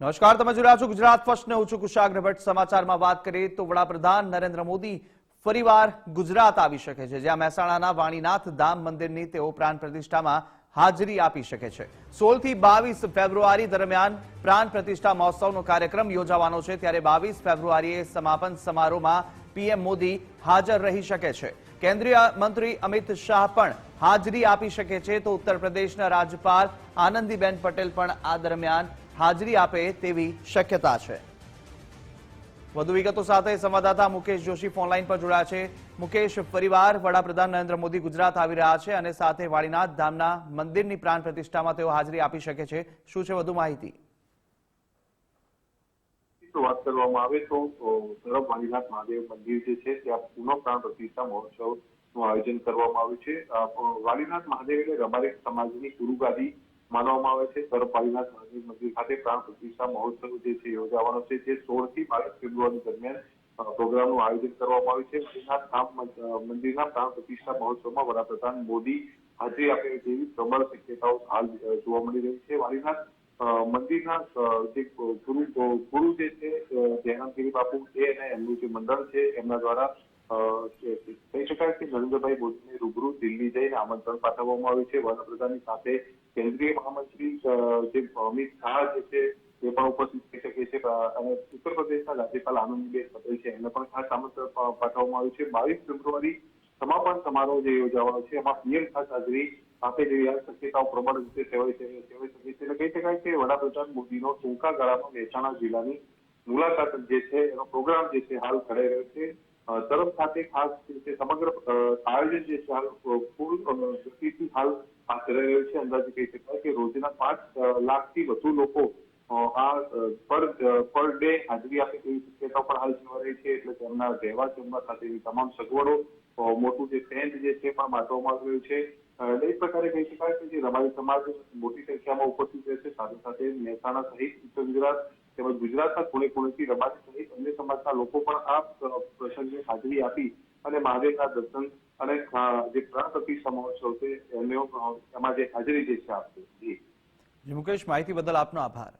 નમસ્કાર, તમે જોઈ રહ્યા છો ગુજરાત ફર્સ્ટ ને હું કુશાગ્ર ભટ્ટ. સમાચારમાં વાત કરીએ તો વડાપ્રધાન નરેન્દ્ર મોદી ફરીવાર ગુજરાત આવી શકે છે, જ્યાં મહેસાણાના વાણીનાથ ધામ મંદિરની તેઓ પ્રાણ પ્રતિષ્ઠામાં હાજરી આપી શકે છે. સોળથી બાવીસ ફેબ્રુઆરી દરમિયાન પ્રાણ પ્રતિષ્ઠા મહોત્સવનો કાર્યક્રમ યોજાવાનો છે, ત્યારે બાવીસ ફેબ્રુઆરીએ સમાપન સમારોહમાં પીએમ મોદી હાજર રહી શકે છે. કેન્દ્રીય મંત્રી અમિત શાહ પણ હાજરી આપી શકે છે, તો ઉત્તર પ્રદેશના રાજ્યપાલ આનંદીબેન પટેલ પણ આ દરમિયાન હાજરી આપે તેવી શક્યતા છે. વધુ વિગતો સાથે સંવાદદાતા મુકેશ જોશી ફોનલાઈન પર જોડાયા છે. મુકેશ ફરીવાર વડાપ્રધાન નરેન્દ્ર મોદી ગુજરાત આવી રહ્યા છે અને સાથે વાળીનાથ ધામના મંદિરની પ્રાણ પ્રતિષ્ઠામાં તેઓ હાજરી આપી શકે છે. શું છે વધુ માહિતી? વાત કરવામાં આવે તો તરફ વાણીનાથ મહાદેવ મંદિર જે છે ત્યાં પુનઃ પ્રાણ પ્રતિષ્ઠા મહોત્સવનું આયોજન કરવામાં આવ્યું છે. અ, વાલીનાથ મહાદેવ એટલે રબારી સમાજની ગુરુગાદી માનવામાં આવે છે. તરફ વાલીનાથ મંદિર ખાતે પ્રાણ પ્રતિષ્ઠા મહોત્સવ જે છે યોજાવાનો છે, જે સોળથી બાવીસ ફેબ્રુઆરી દરમિયાન પ્રોગ્રામનું આયોજન કરવામાં આવ્યું છે. મંદિરના ધામ મંદિરના પ્રાણ પ્રતિષ્ઠા મહોત્સવમાં વડાપ્રધાન મોદી હાજરી આપે તેવી પ્રબળ શક્યતાઓ હાલ જોવા મળી રહી છે. વાલીનાથ મંદિરના જે ગુરુ ગુરુ જે છે જયરામગીરી બાપુ એ અને એમનું જે મંડળ છે, એમના દ્વારા કહી શકાય કે નરેન્દ્રભાઈ મોદીને રૂબરૂ દિલ્હી જઈને આમંત્રણ પાઠવવામાં આવ્યું છે. વડાપ્રધાનની સાથે કેન્દ્રીય મહામંત્રી જે અમિત શાહ જે છે, એ પણ ઉપસ્થિત થઈ શકે છે. અને ઉત્તર પ્રદેશના રાજ્યપાલ આનંદીબેન પટેલ છે. એમને પણ ખાસ આમંત્રણ પાઠવવામાં આવ્યું છે. બાવીસ ફેબ્રુઆરી સમાપન સમારોહ જે યોજાવાનો છે, એમાં પીએમ ખાસ હાજરી આપે જેવી આ શક્યતાઓ પ્રબળ રીતે સેવાઈ સેવાઈ શકે છે. એટલે કહી શકાય કે વડાપ્રધાન મોદીનો ટૂંકા ગાળામાં મહેસાણા જિલ્લાની મુલાકાત જે છે, એનો પ્રોગ્રામ જે છે, હાલ ઘડાઈ રહ્યો છે. તરફ સાથે ખાસ જે સમગ્ર આયોજન જે છે, હાલ ફૂલ ગતિથી હાલ હાથ ધરાઈ છે. અંદાજે કહી શકાય કે રોજના પાંચ લાખથી વધુ લોકો આ પર પર ડે હાજરી આપે તેવી શક્યતા પણ હાલ જોવા રહી છે. એટલે તેમના રહેવા જમવા સાથેની તમામ સગવડો મોટું જે ટેન્ટ જે છે પણ બાંધવામાં આવ્યું છે. દરેક પ્રકારે કહી શકાય કે જે રબારી સમાજ મોટી સંખ્યામાં ઉપસ્થિત રહેશે સાથે સાથે મહેસાણા સહિત ઉત્તર ગુજરાત તેમજ ગુજરાતના ખૂણે ખૂણેથી રબારી સહિત અન્ય સમાજના લોકો પણ આ પ્રસંગે હાજરી આપી અને મહાદેવના દર્શન અને જે પ્રાણ પ્રતિષ્ઠા મહોત્સવ છે એમાં જે હાજરી જે છે આપશે જી, મુકેશ, માહિતી બદલ આપનો આભાર.